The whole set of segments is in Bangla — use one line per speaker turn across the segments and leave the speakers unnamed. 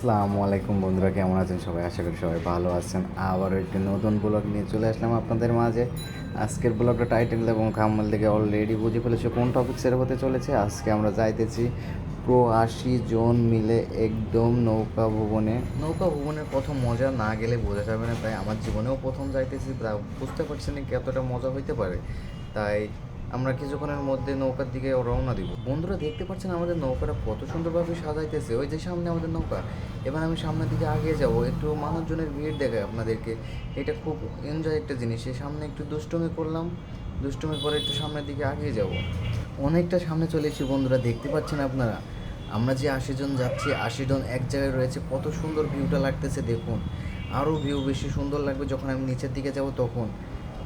আসসালামু আলাইকুম বন্ধুরা, কেমন আছেন সবাই? আশা করি সবাই ভালো আছেন। আবারও একটি নতুন ব্লগ নিয়ে চলে আসলাম আপনাদের মাঝে। আজকের ব্লগটা টাইটেল এবং খাম্মাল থেকে অলরেডি বুঝে ফেলেছে কোন টপিক্সের হতে চলেছে। আজকে আমরা যাইতেছি প্রো আশি জন মিলে একদম নৌকা ভবনে। নৌকা ভবনের প্রথম মজা না গেলে বোঝা যাবে না। তাই আমার জীবনেও প্রথম যাইতেছি। বুঝতে পারছি না কতটা মজা হইতে পারে? তাই আমরা কিছুক্ষণের মধ্যে নৌকার দিকে রওনা দিব। বন্ধুরা, দেখতে পাচ্ছেন আমাদের নৌকাটা কত সুন্দরভাবে সাজাইতেছে। ওই যে সামনে আমাদের নৌকা। এবার আমি সামনের দিকে আগিয়ে যাব। একটু মানুষজনের ভিড় দেখায় আপনাদেরকে। এটা খুব এনজয় একটা জিনিস। এই সামনে একটু দুষ্টুমি করলাম। দুষ্টুমির পরে একটু সামনের দিকে আগিয়ে যাব। অনেকটা সামনে চলে এসেছি বন্ধুরা, দেখতে পাচ্ছেন আপনারা? আমরা যে আশি জন যাচ্ছি, আশি জন এক জায়গায় রয়েছে। কত সুন্দর ভিউটা লাগতেছে, দেখুন। আরও ভিউ বেশি সুন্দর লাগবে যখন আমি নিচের দিকে যাব তখন।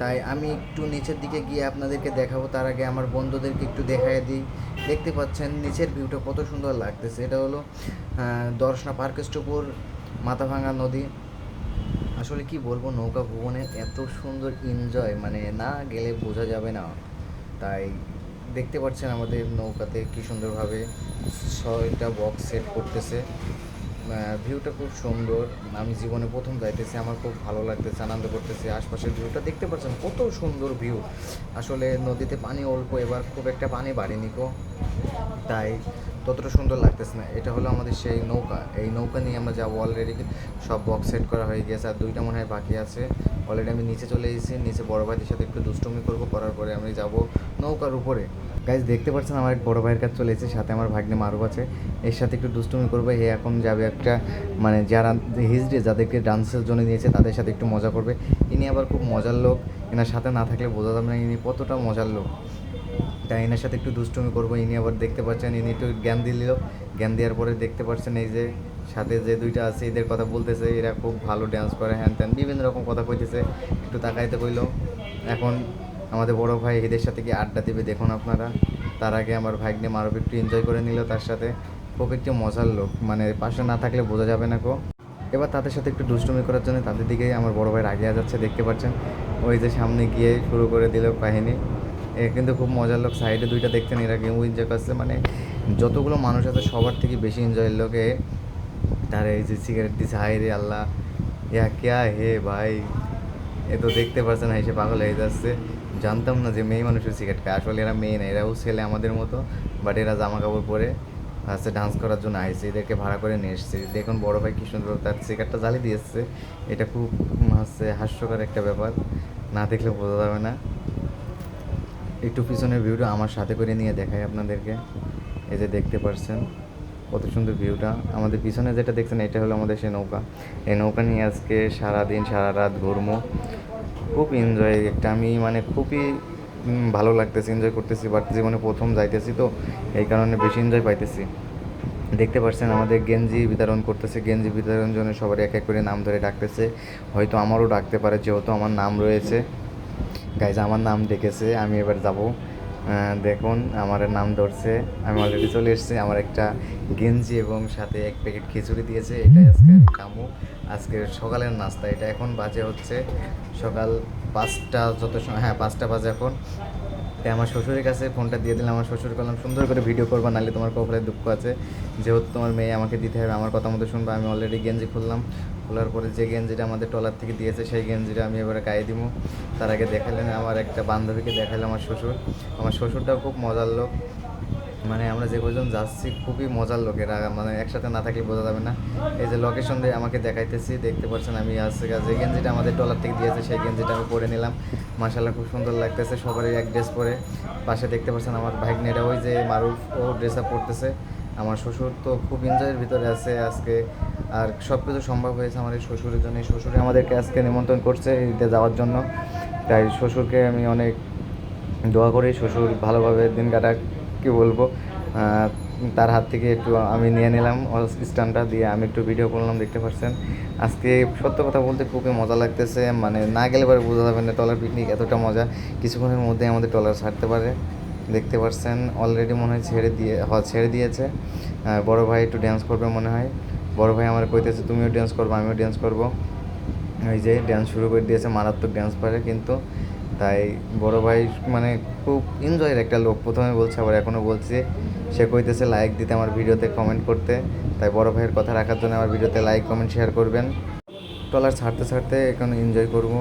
তাই আমি একটু নিচের দিকে গিয়ে আপনাদেরকে দেখাবো, তার আগে আমার বন্ধুদেরকে একটু দেখাই দিই। দেখতে পাচ্ছেন নিচের ভিউটা কত সুন্দর লাগতেছে। এটা হলো দর্শনা পার্কেস্টপুর মাথাভাঙা নদী। আসলে কি বলব, নৌকা ভুবনে এত সুন্দর এনজয় মানে না গেলে বোঝা যাবে না। তাই দেখতে পাচ্ছেন আমাদের নৌকাতে কি সুন্দরভাবে ছয়টা বক্স সেট করতেছে। ভিউটা খুব সুন্দর। আমি জীবনে প্রথম যাইতেছি, আমার খুব ভালো লাগতেছে, আনন্দ করতেছি। আশপাশের ভিউটা দেখতে পাচ্ছেন, কত সুন্দর ভিউ আসলে নদীতে পানি অল্প, এবার খুব একটা পানি বাড়েনি কো তাই ততটা সুন্দর লাগতেছে না। এটা হলো আমাদের সেই নৌকা। এই নৌকা নিয়ে আমরা যাব অলরেডি সব বক্স সেট করা হয়ে গেছে, আর দুইটা মনে হয় বাকি আছে। অলরেডি আমি নিচে চলে এসেছি, নিচে বড় ভাইদের সাথে একটু দুষ্টুমি করব, করার পরে আমি যাব নৌকার উপরে। গাইজ দেখতে পাচ্ছেন আমার এক বড় ভাইয়ের কাছে চলে এসেছে, সাথে আমার ভাগ্নে মারুফ আছে। এর সাথে একটু দুষ্টুমি করবে হে এখন যাবে একটা মানে যারা হিজড়ে যাদেরকে ডান্সের জন্য নিয়েছে, তাদের সাথে একটু মজা করবে। ইনি আবার খুব মজার লোক, এনার সাথে না থাকলে বোঝা যাবে না ইনি কতটা মজার লোক। তাই এনার সাথে একটু দুষ্টুমি করব, ইনি আবার দেখতে পাচ্ছেন, ইনি একটু জ্ঞান দিল জ্ঞান দেওয়ার পরে দেখতে পাচ্ছেন এই যে সাথে যে দুইটা আছে, এদের কথা বলতেছে, এরা খুব ভালো ড্যান্স করে, হ্যান ত্যান, বিভিন্ন রকম কথা কইতেছে, একটু তাকাইতে কইল। এখন আমাদের বড় ভাই এদের সাথে কি আড্ডা দেবে দেখুন আপনারা। তার আগে আমার ভাইকে মারব একটু এনজয় করে নিল তার সাথে। খুব একটু মজার লোক মানে পাশে না থাকলে বোঝা যাবে না কো। এবার তাদের সাথে একটু দুষ্টুমি করার জন্য তাদের দিকে আমার বড় ভাই আগিয়ে যাচ্ছে, দেখতে পাচ্ছেন। ওই যে সামনে গিয়ে শুরু করে দিল কাহিনী। এ কিন্তু খুব মজার লোক। সাইডে দুইটা দেখছেন এরা গেম এনজয় করছে। মানে যতগুলো মানুষ আছে, সবার থেকে বেশি এনজয়ের লোকে তার এই যে সিগারেট দিছে। হাই রে আল্লাহ। ইয়া কেয়া হে ভাই? এ তো দেখতে পারছেন না এসে পাগল হয়ে যাচ্ছে। জানতাম না যে মেয়ে মানুষের সিগারেট খায়। আসলে এরা মেয়ে না, এরাও ছেলে আমাদের মতো। বাট এরা জামা কাপড় পরে হচ্ছে ডান্স করার জন্য। আইসে, এদেরকে ভাড়া করে নিয়ে এসছে। দেখুন বড় ভাই কি সুন্দর তার সিগারেটটা জ্বালিয়ে দিয়ে এসছে এটা খুব হচ্ছে হাস্যকর একটা ব্যাপার। না দেখলে বোঝা যাবে না। একটু পিছনের ভিউটা আমার সাথে করে নিয়ে দেখাই আপনাদেরকে। এই যে দেখতে পারছেন, কত সুন্দর ভিউটা। আমাদের পিছনে যেটা দেখছেন, এটা হলো আমাদের সেই নৌকা। এই নৌকা নিয়ে আজকে সারা দিন সারা রাত ঘুরবো। খুব এনজয় একটা, আমি মানে খুবই ভালো লাগতেছে এনজয় করতেছি, বাট জীবনে প্রথম যাইতেছি তো, এই কারণে বেশি এনজয় পাইতেছি। দেখতে পাচ্ছেন আমাদের গেঞ্জি বিতরণ করতেছে, গেঞ্জি বিতরণ জন্য সবার এক এক করে নাম ধরে ডাকতেছে। হয়তো আমারও ডাকতে পারে, যেহেতু আমার নাম রয়েছে। গাইজ আমার নাম ডেকেছে, আমি এবার যাব। দেখুন, আমার নাম ধরছে। আমি অলরেডি চলে এসেছি, আমার একটা গেঞ্জি এবং সাথে এক প্যাকেট খিচুড়ি দিয়েছে এটাই আজকে খামু। আজকে সকালের নাস্তা, এটা এখন বাজে হচ্ছে সকাল পাঁচটা যত সময় হ্যাঁ পাঁচটা বাজে এখন। তাই আমার শ্বশুরের কাছে ফোনটা দিয়ে দিলাম, আমার শ্বশুর করলাম সুন্দর করে ভিডিও করবা, নাহলে তোমার কপালে দুঃখ আছে। যেহেতু তোমার মেয়ে আমাকে দিতে হবে, আমার কথা মতো শুনবে, আমি অলরেডি গেঞ্জি খুললাম। খোলার পরে যে গেঞ্জিটা আমাদের টলার থেকে দিয়েছে, সেই গেঞ্জিটা আমি এবারে গায়ে দিব। তার আগে দেখালেন আমার একটা বান্ধবীকে দেখালাম আমার শ্বশুর। আমার শ্বশুরটাও খুব মজার লোক। মানে আমরা যে কজন যাচ্ছি, খুবই মজার লোকেরা। মানে একসাথে না থাকলে বোঝা যাবে না। এই যে লোকেশন দিয়ে আমাকে দেখাইতেছি, দেখতে পাচ্ছেন আমি আসছে যে গেঞ্জিটা আমাদের টলার থেকে দিয়েছে, সেই গেঞ্জিটা আমি পরে নিলাম। মাসাল্লাহ খুব সুন্দর লাগতেছে সবারই এক ড্রেস পরে। পাশে দেখতে পাচ্ছেন আমার ভাগ্নেরা, ওই যে মারুফ, ও ড্রেস আপ করতেছে। আমার শ্বশুর তো খুব এনজয়ের ভিতরে আছে আজকে। আর সব কিছু সম্ভব হয়েছে আমার এই শ্বশুরের জন্য। এই শ্বশুরে আমাদেরকে আজকে নিমন্ত্রণ করছে ঈদে যাওয়ার জন্য। তাই শ্বশুরকে আমি অনেক দোয়া করি। শ্বশুর ভালোভাবে দিন কাটা কী বলব? তার হাত থেকে একটু আমি নিয়ে নিলাম স্ট্যান্ডটা দিয়ে আমি একটু ভিডিও করলাম, দেখতে পাচ্ছেন আজকে সত্য কথা বলতে খুবই মজা লাগতেছে। মানে না গেলে পরে বোঝা যাবে না টলার পিকনিক এতটা মজা। কিছুক্ষণের মধ্যে আমাদের টলার ছাড়তে পারে। দেখতে পাচ্ছেন অলরেডি মনে হয় ছেড়ে দিয়ে হ ছেড়ে দিয়েছে। বড় ভাই একটু ড্যান্স করবে মনে হয়। বড় ভাই আমার কইতেছে, তুমিও ড্যান্স করব, আমিও ড্যান্স করব। ওই যে ড্যান্স শুরু করে দিয়েছে, মারাত্মক ড্যান্স পারে কিন্তু। তাই বড় ভাই মানে খুব এনজয়ের একটা লোক। প্রথমে বলছে, আবার এখনও বলছে। সে কইতেছে লাইক দিতে আমার ভিডিওতে কমেন্ট করতে। তাই বড় ভাইয়ের কথা রাখার জন্য আমার ভিডিওতে লাইক কমেন্ট শেয়ার করবেন। ট্রলার ছাড়তে ছাড়তে এখন এনজয় করব।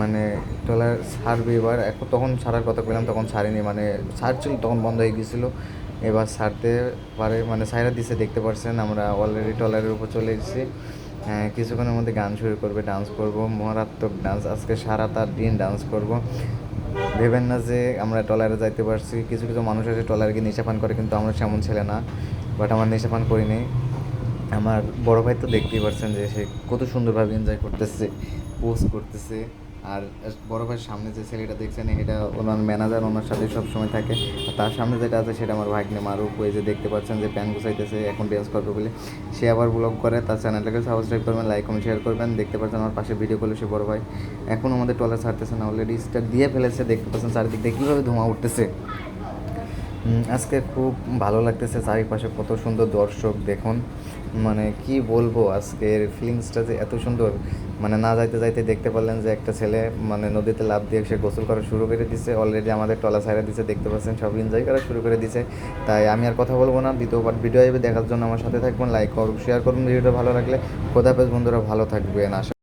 মানে ট্রলার ছাড়বে এবার। এখন তখন ছাড়ার কথা বললাম তখন ছাড়িনি মানে ছাড়ছিল তখন বন্ধ হয়ে গেছিল। এবার ছাড়তে পারে মানে সাইরা দিছে দেখতে পারছেন আমরা অলরেডি ট্রলারের উপর চলে এসেছি। হ্যাঁ, কিছুক্ষণের মধ্যে গান শুরু করবে ডান্স করব মহারাত্মক ডান্স আজকে সারা তার দিন ডান্স করব। ভেবেন না যে আমরা ট্রলারে যাইতে পারছি কিছু কিছু মানুষ আছে ট্রলারে গিয়ে নেশা পান করে কিন্তু আমরা সেমন ছেলে না বাট আমার নেশা পান করিনি আমার বড় ভাই তো দেখতেই পারছেন যে সে কত সুন্দরভাবে এনজয় করতেছে পোস্ট করতেছে। আর বড় ভাইয়ের সামনে যে ছেলেটা দেখছেন, এটা ওনার ম্যানেজার ওনার সাথে সবসময় থাকে। আর তার সামনে যেটা আছে, সেটা আমার ভাগ্নে মারুফ, ওই যে দেখতে পাচ্ছেন যে প্যান গুছাইতেছে, এখন ডেন্স করবে বলে। সে আবার ব্লগ করে, তার চ্যানেলটাকে সাবস্ক্রাইব করবেন লাইক কমেন্ট শেয়ার করবেন। দেখতে পাচ্ছেন আমার পাশে ভিডিও করলে সে বড় ভাই। এখন আমাদের টলার ছাড়তেছে না অলরেডি স্টার দিয়ে ফেলেছে। দেখতে পাচ্ছেন চারিদিক দিয়ে কীভাবে ধোঁয়া উঠতেছে। আজকে খুব ভালো লাগতেছে চারিপাশে কত সুন্দর দর্শক, দেখুন। মানে কি বলব, আজকের ফিলিংসটা যে এত সুন্দর। মানে না যাইতে যাইতে দেখতে পারলেন যে একটা ছেলে মানে নদীতে লাভ দিয়ে সে গোসল করা শুরু করে দিছে। অলরেডি আমাদের টলা সাইরা দিছে, দেখতে পাচ্ছেন, সব এনজয় করা শুরু করে দিছে। তাই আমি আর কথা বলব না দ্বিতীয়বার ভিডিও আসবে দেখার জন্য আমার সাথে থাকবেন লাইক করুন শেয়ার করুন, ভিডিওটা ভালো লাগলে। খোদাফেজ বন্ধুরা, ভালো থাকবেন, আশা